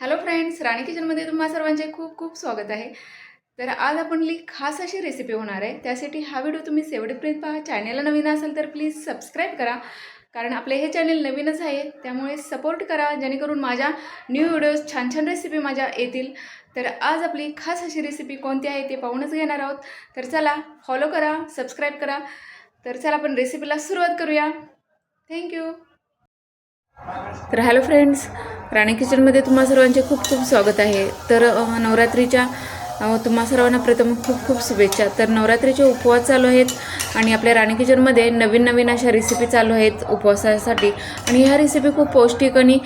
Hello friends राणी किचनमध्ये तुम्हा सर्वांचे खूप खूप स्वागत आहे. तर आज आपण ली खास अशी रेसिपी होणार आहे. त्यासाठी हा व्हिडिओ तुम्ही शेवटपर्यंत पहा. चॅनेलला नवीन असेल तर प्लीज सबस्क्राईब करा. कारण आपले हे चॅनेल नवीनच आहे. त्यामुळे सपोर्ट करा. जेणेकरून माझ्या न्यू व्हिडिओज छान छान रेसिपी माझ्या येतील. तर आज आपली खास अशी रेसिपी कोणती आहे ते पाहूनच घेणार आहोत. तर चला फॉलो करा सबस्क्राईब करा. तर चला आपण रेसिपीला सुरुवात करूया. थँक्यू तर हॅलो फ्रेंड्स राणी किचनमध्ये तुम्हा सर्वांचे खूप खूप स्वागत आहे. तर नवरात्रीच्या तुम्हा सर्वांना प्रथम खूप खूप शुभेच्छा. तर नवरात्रीचे उपवास चालू आहेत आणि आपल्या राणी किचनमध्ये नवीन नवीन अशा रेसिपी चालू आहेत उपवासासाठी. आणि ह्या रेसिपी खूप पौष्टिक आणि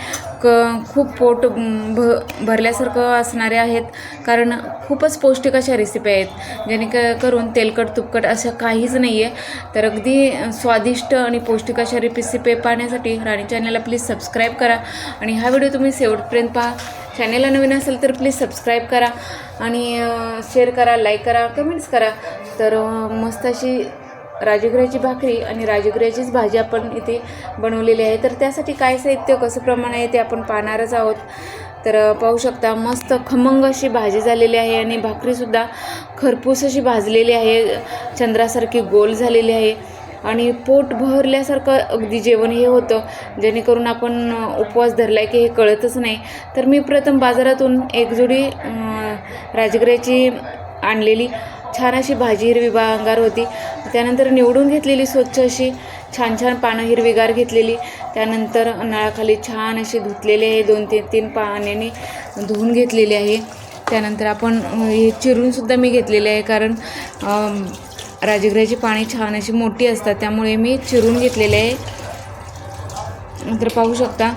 क खूप पोट भ भरल्यासारखं असणाऱ्या आहेत. कारण खूपच पौष्टिक अशा रेसिपी आहेत. जेणे क करून तेलकट तुपकट असं काहीच नाही आहे तर अगदी स्वादिष्ट आणि पौष्टिक अशा रेसिपी पाहण्यासाठी राणी चॅनलला प्लीज सबस्क्राईब करा. आणि हा व्हिडिओ तुम्ही शेवटपर्यंत पहा. चॅनेलला नवीन असेल तर प्लीज सबस्क्राईब करा आणि शेअर करा लाईक करा कमेंट्स करा. तर मस्त अशी राजगिऱ्याची भाकरी आणि राजगिऱ्याचीच भाजी आपण इथे बनवलेली आहे. तर त्यासाठी काय साहित्य कसं प्रमाण आहे ते आपण पाहणारच आहोत. तर पाहू शकता मस्त खमंग अशी भाजी झालेली आहे आणि भाकरीसुद्धा खरपूस अशी भाजलेली आहे. चंद्रासारखी गोल झालेली आहे. आणि पोट भरल्यासारखं अगदी जेवण हे होतं. जेणेकरून आपण उपवास धरला की हे कळतच नाही. तर मी प्रथम बाजारातून एक जोडी राजगिऱ्याची आणलेली. छान अशी भाजी हिरवीगार होती. त्यानंतर निवडून घेतलेली स्वच्छ अशी छान छान पानं हिरवीगार घेतलेली. त्यानंतर नळाखाली छान असे धुतलेले आहे दोन तीन तीन पाण्याने धुवून घेतलेले आहे. त्यानंतर आपण हे चिरूनसुद्धा मी घेतलेले आहे. कारण राजगिऱ्याची पाणी छान अशी मोठी असतात त्यामुळे मी चिरून घेतलेले आहे. नंतर पाहू शकता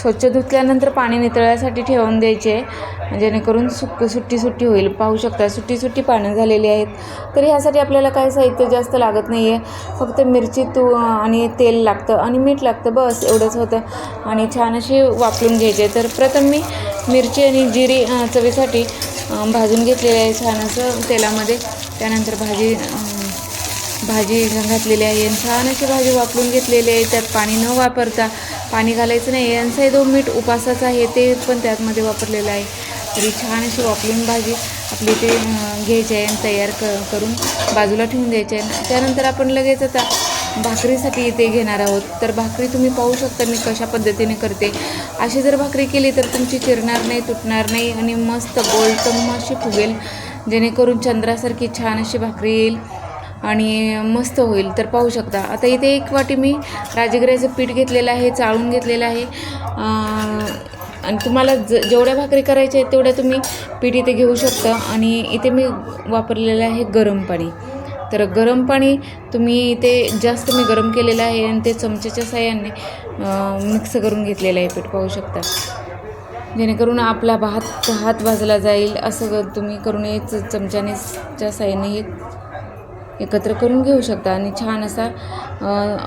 स्वच्छ धुतल्यानंतर पाणी नितळण्यासाठी ठेवून द्यायचे जेणेकरून सुक सुट्टी सुट्टी होईल. पाहू शकता सुट्टी सुट्टी पानं झालेली आहेत. तर ह्यासाठी आपल्याला काय साहित्य जास्त लागत नाही आहे फक्त मिरची तू आणि तेल लागतं आणि मीठ लागतं बस एवढंच होतं. आणि छान अशी वापरून घ्यायचे. तर प्रथम मी मिरची आणि जिरी चवीसाठी भाजून घेतलेली आहे छान असं तेलामध्ये. त्यानंतर भाजी भाजी घातलेली आहे. छान अशी भाजी वापरून घेतलेली आहे. त्यात पाणी न वापरता पाणी घालायचं नाही. यांचाही दोन मीठ उपासाचं आहे. ते पण त्यातमध्ये वापरलेलं आहे. तरी छान अशी वापरून भाजी आपली ते घ्यायची आहे आणि तयार क करून बाजूला ठेवून द्यायची आहे. त्यानंतर आपण लगेच आता भाकरीसाठी इथे घेणार आहोत. तर भाकरी तुम्ही पाहू शकता मी कशा पद्धतीने करते. अशी जर भाकरी केली तर तुमची चिरणार नाही तुटणार नाही आणि मस्त गोल गोलटम अशी फुगेल. जेणेकरून चंद्रासारखी छान अशी भाकरी येईल. आणि मस्त होईल तर पाहू शकता. आता इथे एक वाटी मी राजगिऱ्याचं पीठ घेतलेलं आहे चाळून घेतलेलं आहे. आणि तुम्हाला ज जेवढ्या भाकरी करायच्या आहेत तेवढ्या तुम्ही पीठ इथे घेऊ शकता. आणि इथे मी वापरलेलं आहे गरम पाणी. तर गरम पाणी तुम्ही इथे जास्त मी गरम केलेलं आहे आणि ते चमच्याच्या साह्याने मिक्स करून घेतलेलं आहे पीठ पाहू शकता. जेणेकरून आपला भात हात भाजला जाईल. असं तुम्ही करून हे चमच्याने च्या साह्याने हे एकत्र करून घेऊ शकता आणि छान असा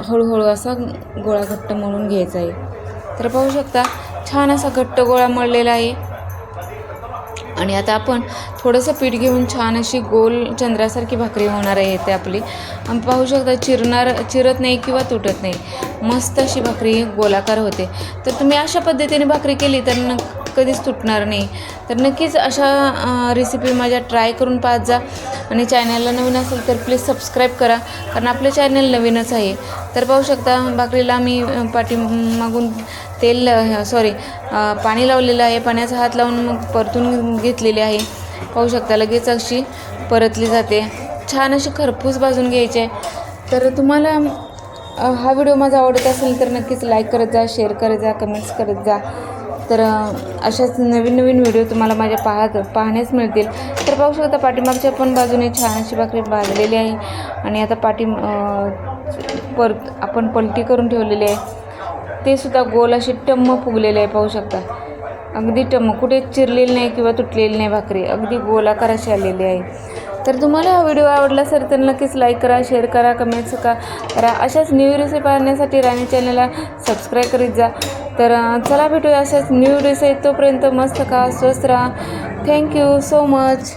हळूहळू असा गोळा घट्ट मळून घ्यायचा आहे. तर पाहू शकता छान असा घट्ट गोळा मळलेला आहे. आणि आता आपण थोडंसं पीठ घेऊन छान अशी गोल चंद्रासारखी भाकरी होणार आहे येते आपली. आणि पाहू शकता चिरणार चिरत नाही किंवा तुटत नाही. मस्त अशी भाकरी गोलाकार होते. तर तुम्ही अशा पद्धतीने भाकरी केली तर न कधीच तुटणार नाही. तर नक्कीच अशा रेसिपी माझ्या ट्राय करून पाहत जा. आणि चॅनलला नवीन असेल तर प्लीज सबस्क्राईब करा. कारण आपलं चॅनल नवीनच आहे. तर पाहू शकता भाकरीला मी अ, पाठीमागून तेल सॉरी पाणी लावलेलं आहे. पाण्याचा हात लावून मग परतून घेतलेली आहे. पाहू शकता लगेच अशी परतली जाते. छान अशी खरपूस भाजून घ्यायची आहे. तर तुम्हाला हा व्हिडिओ माझा आवडत असेल तर नक्कीच लाईक करत जा शेअर करत जा कमेंट्स करत जा. तर अशाच नवीन नवीन व्हिडिओ तुम्हाला माझ्या पाहत पाहण्यास मिळतील. तर पाहू शकता पाठीमागच्या पण बाजूने छान अशी भाकरी भाजलेली आहे. आणि आता पाठी पर परत आपण पलटी करून ठेवलेली आहे. ते सुद्धा गोल अशी टम्म फुगलेले आहे पाहू शकता. अगदी टम्म कुठे चिरलेली नाही किंवा तुटलेली नाही भाकरी अगदी गोलाकार अशी आलेली आहे. तर तुम्हाला हा व्हिडिओ आवडला असेल तर नक्कीच लाईक करा शेअर करा कमेंट्स का करा अशाच न्यू रेसिपी पाहण्यासाठी राणी चॅनलला सबस्क्राईब करीत जा. तर चला भेटूया अशाच न्यू रेसिपी तोपर्यंत मस्त का स्वस्त राहा. Thank you so much